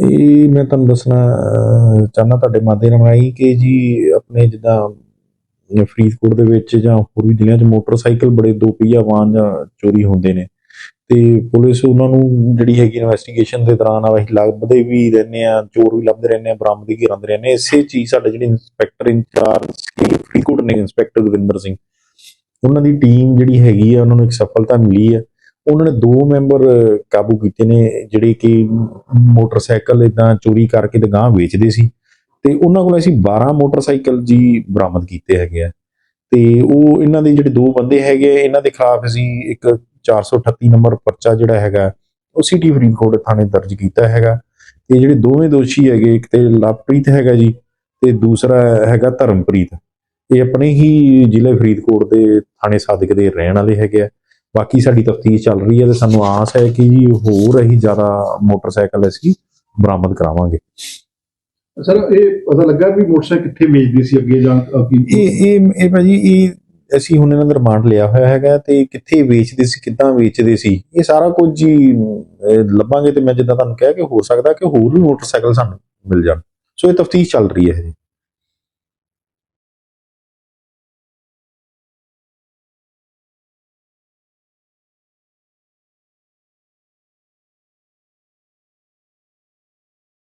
ਇਹ ਮੈਂ ਤੁਹਾਨੂੰ ਦੱਸਣਾ ਅਹ, ਚਾਹੁੰਦਾ ਤੁਹਾਡੇ ਮਾਧਿਅਮ ਰਾਹੀਂ ਕਿ ਜੀ ਆਪਣੇ ਜਿੱਦਾਂ ਫਰੀਦਕੋਟ ਦੇ ਵਿੱਚ ਜਾਂ ਹੋਰ ਵੀ ਜ਼ਿਲ੍ਹਿਆਂ 'ਚ ਮੋਟਰਸਾਈਕਲ ਬੜੇ ਦੋ ਪਹੀਆ ਵਾਹਨ ਜਾਂ ਚੋਰੀ ਹੁੰਦੇ ਨੇ ਤੇ ਪੁਲਿਸ ਉਹਨਾਂ ਨੂੰ ਜਿਹੜੀ ਹੈਗੀ ਇਨਵੈਸਟੀਗੇਸ਼ਨ ਦੇ ਦੌਰਾਨ ਆ ਅਸੀਂ ਲੱਭਦੇ ਵੀ ਰਹਿੰਦੇ ਆ ਚੋਰ ਵੀ ਲੱਭਦੇ ਰਹਿੰਦੇ ਆ ਬਰਾਮਦਗੀ ਕਰਾਉਂਦੇ ਰਹਿੰਦੇ ਹਾਂ। ਇਸੇ ਚੀਜ਼ ਸਾਡੇ ਜਿਹੜੇ ਇੰਸਪੈਕਟਰ ਇੰਚਾਰਜ ਸੀ ਫਰੀਦਕੋਟ ਨੇ ਇੰਸਪੈਕਟਰ ਗੁਰਿੰਦਰ ਸਿੰਘ ਉਹਨਾਂ ਦੀ ਟੀਮ ਜਿਹੜੀ ਹੈਗੀ ਆ ਉਹਨਾਂ ਨੂੰ ਇੱਕ ਸਫਲਤਾ ਮਿਲੀ ਹੈ ਉਹਨਾਂ ਨੇ ਦੋ ਮੈਂਬਰ ਕਾਬੂ ਕੀਤੇ ਨੇ, ਜਿਹੜੇ ਕਿ ਮੋਟਰਸਾਈਕਲ ਇਦਾਂ ਚੋਰੀ ਕਰਕੇ ਤੇ ਗਾਂ ਵੇਚਦੇ ਸੀ। ਤੇ ਉਹਨਾਂ ਕੋਲ ਅਸੀਂ 12 ਮੋਟਰਸਾਈਕਲ ਜੀ ਬਰਾਮਦ ਕੀਤੇ ਹੈਗੇ ਆ। ਤੇ ਉਹ ਇਹਨਾਂ ਦੇ ਜਿਹੜੇ ਦੋ ਬੰਦੇ ਹੈਗੇ, ਇਹਨਾਂ ਦੇ ਖਿਲਾਫ ਅਸੀਂ ਇੱਕ 438 ਨੰਬਰ ਪਰਚਾ ਜਿਹੜਾ ਹੈਗਾ, ਉਹ ਸਿਟੀ ਫਰੀਦਕੋਟ ਥਾਣੇ ਦਰਜ ਕੀਤਾ ਹੈਗਾ। ਤੇ ਜਿਹੜੇ ਦੋਵੇਂ ਦੋਸ਼ੀ ਹੈਗੇ, ਇੱਕ ਤੇ ਲਵਪ੍ਰੀਤ ਹੈਗਾ ਜੀ, ਤੇ ਦੂਸਰਾ ਹੈਗਾ ਧਰਮਪ੍ਰੀਤ। ਇਹ ਆਪਣੇ ਹੀ ਜ਼ਿਲ੍ਹੇ ਫਰੀਦਕੋਟ ਦੇ ਥਾਣੇ ਸਾਦਿਕ ਦੇ ਰਹਿਣ ਵਾਲੇ ਹੈਗੇ ਆ। ਬਾਕੀ ਸਾਡੀ ਤਫਤੀਸ਼ ਚੱਲ ਰਹੀ ਹੈ ਤੇ ਸਾਨੂੰ ਆਸ ਹੈ ਕਿ ਜੀ ਹੋਰ ਅਸੀਂ ਜ਼ਿਆਦਾ ਮੋਟਰਸਾਈਕਲ ਅਸੀਂ ਬਰਾਮਦ ਕਰਾਵਾਂਗੇ। ਸਰ ਇਹ ਪਤਾ ਲੱਗਾ ਵੀ ਮੋਟਰਸਾਈਕਲ ਕਿੱਥੇ ਵੇਚਦੀ ਸੀ ਅੱਗੇ ਜਾਂ ਇਹ ਇਹ ਇਹ ਭਾਜੀ ਇਹ ਅਸੀਂ ਹੁਣ ਇਹਨਾਂ ਦਾ ਰਿਮਾਂਡ ਲਿਆ ਹੋਇਆ ਹੈਗਾ ਤੇ ਕਿੱਥੇ ਵੇਚਦੇ ਸੀ ਕਿੱਦਾਂ ਵੇਚਦੇ ਸੀ ਇਹ ਸਾਰਾ ਕੁਝ ਜੀ ਲੱਭਾਂਗੇ ਤੇ ਮੈਂ ਜਿੱਦਾਂ ਤੁਹਾਨੂੰ ਕਿਹਾ ਕਿ ਹੋ ਸਕਦਾ ਕਿ ਹੋਰ ਵੀ ਮੋਟਰਸਾਈਕਲ ਸਾਨੂੰ ਮਿਲ ਜਾਣ। ਸੋ ਇਹ ਤਫਤੀਸ਼ ਚੱਲ ਰਹੀ ਹੈ ਜੀ